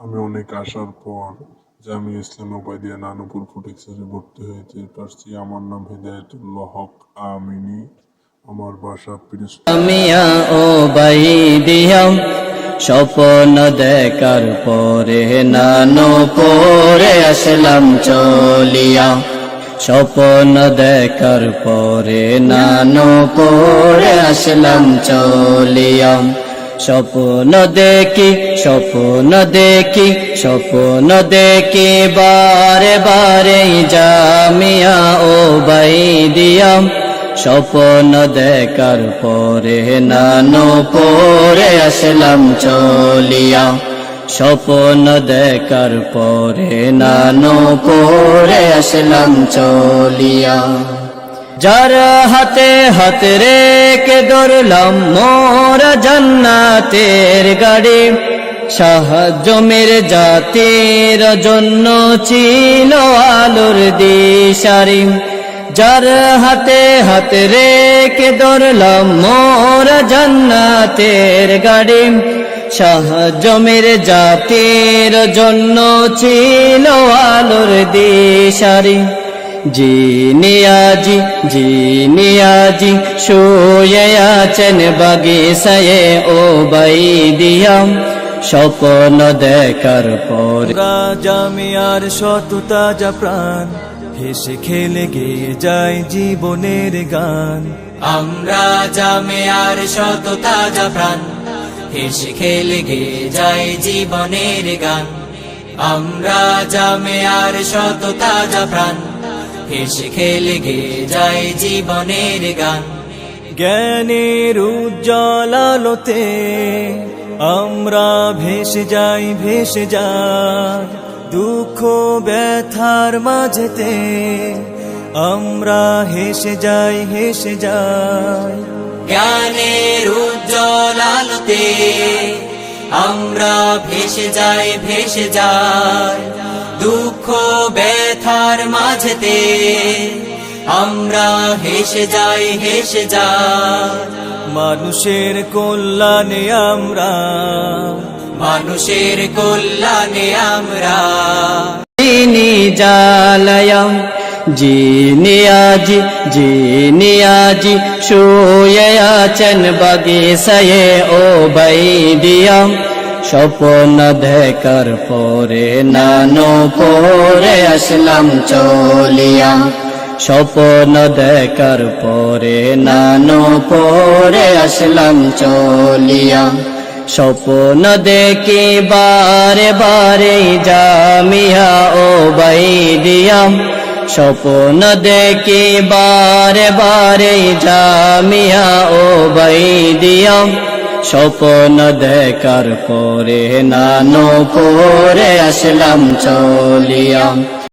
আমি অনেক আসার পর জামি ইসলাম ওবায়দিয়া নানুপুর ফুটেক্সারে ভর্তি হয়েছে। পারছি আমার নাম হেদায়তুল্লাহ হক আমিনী। আমার বাসা মিয়া ও বাই দিয়াম স্বপ্ন দেখার পরে নানো পরে আসলাম চলিয়া। স্বপ্ন দেখার পরে নানো পরে আসলাম চলিয়া। স্বপ্ন দেখি স্বপ্ন দেখি স্বপ্ন দেখি, বারে বারে জামিয়া ও বাই দিয়াম স্বপ্ন দেখার পরে নানো পরে আসলাম চলিয়া। স্বপ্ন দেখার পরে নানো পরে আসলাম চলিয়া। যার হাতে হাত রেখে ধরলাম মোর জান্নাতের গাড়ি। সাহায্য মেরে জাতির জন্য ছিল আলোর দিশারি। যার হাতে হাত রেখে ধরলাম মোর জান্নাতের গাড়ি। সাহায্য মেরে জাতির জন্য ছিল আলোর দিশারি। জিনিয়াজি জিনিয়াজি শুয়ে আছেন বাগিসায়ে ও বাই দিয়াম স্বপ্ন দেখার পর। জামিয়ার সততা যা প্রাণ হেসে খেলে গেয়ে যায় জীবনের গান। আমরা জামেয়ার শত তাজা প্রাণ হেসে খেলে গে যায় জীবনের গান। আমরা জামেয়ার শত তাজা প্রাণ হেসে খেলে গে যায় জীবনের গান। জ্ঞানের উজ্জ্বল আলোতে আমরা ভেসে যাই ভেসে যাই। দুঃখ ব্যথার মাঝেতে আমরা হেসে যাই হেসে যাই। জ্ঞানের উজ্জ্বল আলোতে আমরা ভেসে যাই ভেসে যাই। দুঃখ ব্যথার মাঝেতে আমরা হেসে যাই হেসে যাই মানুষের কল্যাণে আমরা। মানুষের কল্যাণে আমরা। জিনি জালায়াম জিনিয়াজি জিনিয়াজি শুয়ে আছেন বাগিসায়ে ও বাই দিয়াম স্বপ্ন দেখার পরে, নানো পরে আসলাম চলিয়া। স্বপ্ন দেখার পরে, নানো পরে আসলাম চলিয়া। স্বপ্ন দেখি বারে বারে জামিয়া ও বাই দিয়াম স্বপ্ন দেখি বারে বারে জামিয়া ও বাই দিয়াম স্বপ্ন দেখার পরে নানো পরে আসলাম চলিয়াম।